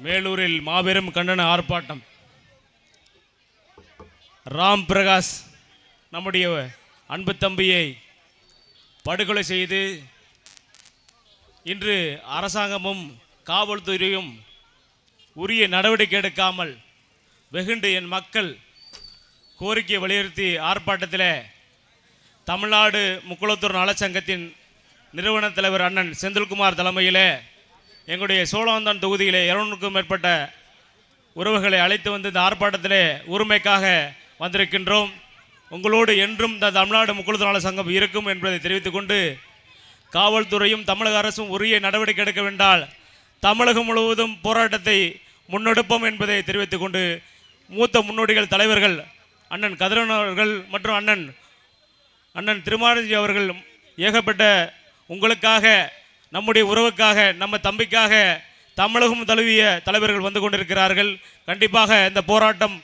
மேலூரில் மாபெரும் கண்டன ஆர்ப்பாட்டம். ராம் பிரகாஷ் நம்முடைய அன்பு தம்பியை படுகொலை செய்து இன்று அரசாங்கமும் காவல்துறையும் உரிய நடவடிக்கை எடுக்காமல் வெகுண்டு என் மக்கள் கோரிக்கையை வலியுறுத்தி ஆர்ப்பாட்டத்தில் தமிழ்நாடு முக்குளத்தூர் நலச்சங்கத்தின் நிறுவன தலைவர் அண்ணன் செந்தில்குமார் தலைமையிலே எங்களுடைய சோழவந்தான் தொகுதியிலே இருநூறுக்கும் மேற்பட்ட உறவுகளை அழைத்து வந்து இந்த ஆர்ப்பாட்டத்திலே உரிமைக்காக வந்திருக்கின்றோம். உங்களோடு என்றும் இந்த தமிழ்நாடு முக்குளத்தூர் சங்கம் இருக்கும் என்பதை தெரிவித்துக் கொண்டு காவல்துறையும் தமிழக அரசும் உரிய நடவடிக்கை எடுக்க வேண்டால் தமிழகம் முழுவதும் போராட்டத்தை முன்னெடுப்போம் என்பதை தெரிவித்துக் கொண்டு மூத்த முன்னோடிகள் தலைவர்கள் அண்ணன் கதிரன் அவர்கள் மற்றும் அண்ணன் அண்ணன் திருமானஜி அவர்கள் ஏகப்பட்ட உங்களுக்காக நம்முடைய உறவுக்காக நம்ம தம்பிக்காக தமிழகம் தழுவிய தலைவர்கள் வந்து கொண்டிருக்கிறார்கள். கண்டிப்பாக இந்த போராட்டம்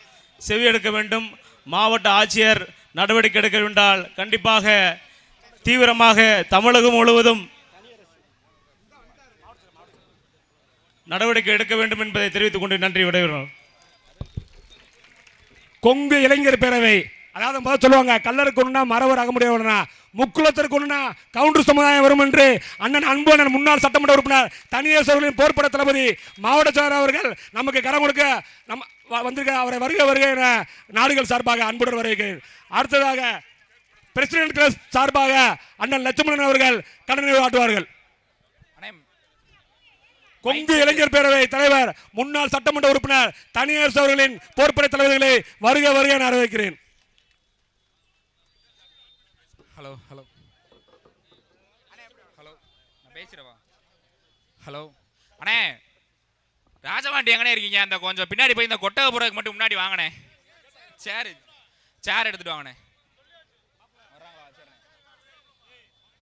செவியெடுக்க வேண்டும். மாவட்ட ஆட்சியர் நடவடிக்கை எடுக்க வேண்டால் கண்டிப்பாக தீவிரமாக தமிழகம் முழுவதும் நடவடிக்கை எடுக்க வேண்டும் என்பதை தெரிவித்துக் கொண்டு நன்றி விடைபெறும் கொங்கு இளைஞர் பேரவை அதாவது முதல்ல சொல்லுவாங்க கல்லருக்கு ஒண்ணுனா மரவர் ஆக முடியாதுனா முக்குளத்திற்கு ஒண்ணுனா கவுண்டர் சமுதாயம் வரும் என்று அண்ணன் அன்புணன் முன்னாள் சட்டமன்ற உறுப்பினர் தனியரசர்களின் போர்ப்பட தளபதி மாவட்ட செயலர் அவர்கள் நமக்கு கரம் கொடுக்க நம்ம வந்திருக்க அவரை வருக வருக என நாடுகள் சார்பாக அன்புடன் வருகிறேன். அடுத்ததாக பிரசிடென்ட் கிளப் சார்பாக அண்ணன் லட்சுமணன் அவர்கள் கடனை ஆட்டுவார்கள் கொங்கு இளைஞர் பேரவை தலைவர் முன்னாள் சட்டமன்ற உறுப்பினர் தனியரசு அவர்களின் போர்ப்படை தலைவர்களை வருக வருக என வரவேற்கிறேன் ஹலோ ஹலோ ஹலோ நான் பேசுகிறவா ஹலோ அண்ணே ராஜபாண்டி எங்கனே இருக்கீங்க? அந்த கொஞ்சம் பின்னாடி போய் இந்த கொட்டகை போகிறதுக்கு மட்டும் முன்னாடி வாங்கண்ணே. சேர் சேர் எடுத்துட்டு வாங்கண்ணே.